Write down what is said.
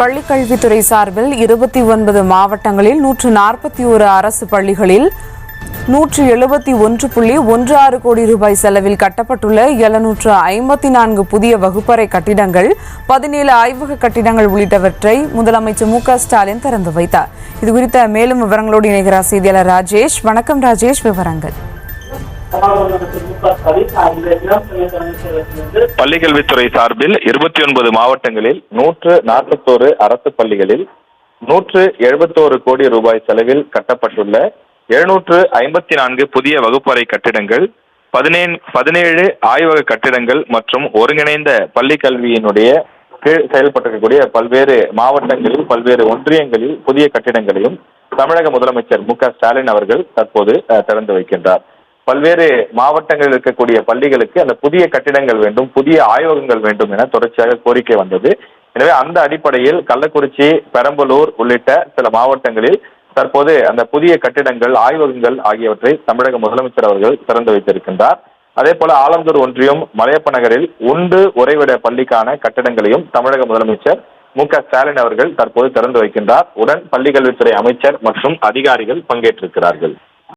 பள்ளிக்கல்வித்துறை சார்பில் இருபத்தி ஒன்பது மாவட்டங்களில் நூற்று நாற்பத்தி ஒரு அரசு பள்ளிகளில் நூற்று எழுபத்தி ஒன்று புள்ளி ஒன்று ஆறு கோடி ரூபாய் செலவில் கட்டப்பட்டுள்ள எழுநூற்று ஐம்பத்தி நான்கு புதிய வகுப்பறை கட்டிடங்கள் பதினேழு ஆய்வக கட்டிடங்கள் உள்ளிட்டவற்றை முதலமைச்சர் மு க ஸ்டாலின் திறந்து வைத்தார். இதுகுறித்த மேலும் விவரங்களோடு இணைகிறார் செய்தியாளர் ராஜேஷ். வணக்கம் ராஜேஷ் விவரங்கள். பள்ளிக்கல்வித்துறை சார்பில் இருபத்தி ஒன்பது மாவட்டங்களில் நூற்று நாற்பத்தோரு அரசு பள்ளிகளில் நூற்று எழுபத்தோரு கோடி ரூபாய் செலவில் கட்டப்பட்டுள்ள எழுநூற்று ஐம்பத்தி நான்கு புதிய வகுப்பறை கட்டிடங்கள் பதினேழு பதினேழு ஆய்வக கட்டிடங்கள் மற்றும் ஒருங்கிணைந்த பள்ளி கல்வியினுடைய கீழ் செயல்பட்டிருக்கக்கூடிய பல்வேறு மாவட்டங்களில் பல்வேறு ஒன்றியங்களில் புதிய கட்டிடங்களையும் தமிழக முதலமைச்சர் மு க ஸ்டாலின் அவர்கள் தற்போது திறந்து வைக்கின்றார். பல்வேறு மாவட்டங்களில் இருக்கக்கூடிய பள்ளிகளுக்கு அந்த புதிய கட்டிடங்கள் வேண்டும் புதிய ஆய்வகங்கள் வேண்டும் என தொடர்ச்சியாக கோரிக்கை வந்தது. எனவே அந்த அடிப்படையில் கள்ளக்குறிச்சி பெரம்பலூர் உள்ளிட்ட சில மாவட்டங்களில் தற்போது அந்த புதிய கட்டிடங்கள் ஆய்வகங்கள் ஆகியவற்றை தமிழக முதலமைச்சர் அவர்கள் திறந்து வைத்திருக்கின்றார். அதே போல ஆலந்தூர் ஒன்றியம் மலையப்ப நகரில் உண்டு உறைவிட பள்ளிக்கான கட்டிடங்களையும் தமிழக முதலமைச்சர் மு க ஸ்டாலின் அவர்கள் தற்போது திறந்து வைக்கின்றார். உடன் பள்ளிக்கல்வித்துறை அமைச்சர் மற்றும் அதிகாரிகள் பங்கேற்றிருக்கிறார்கள்.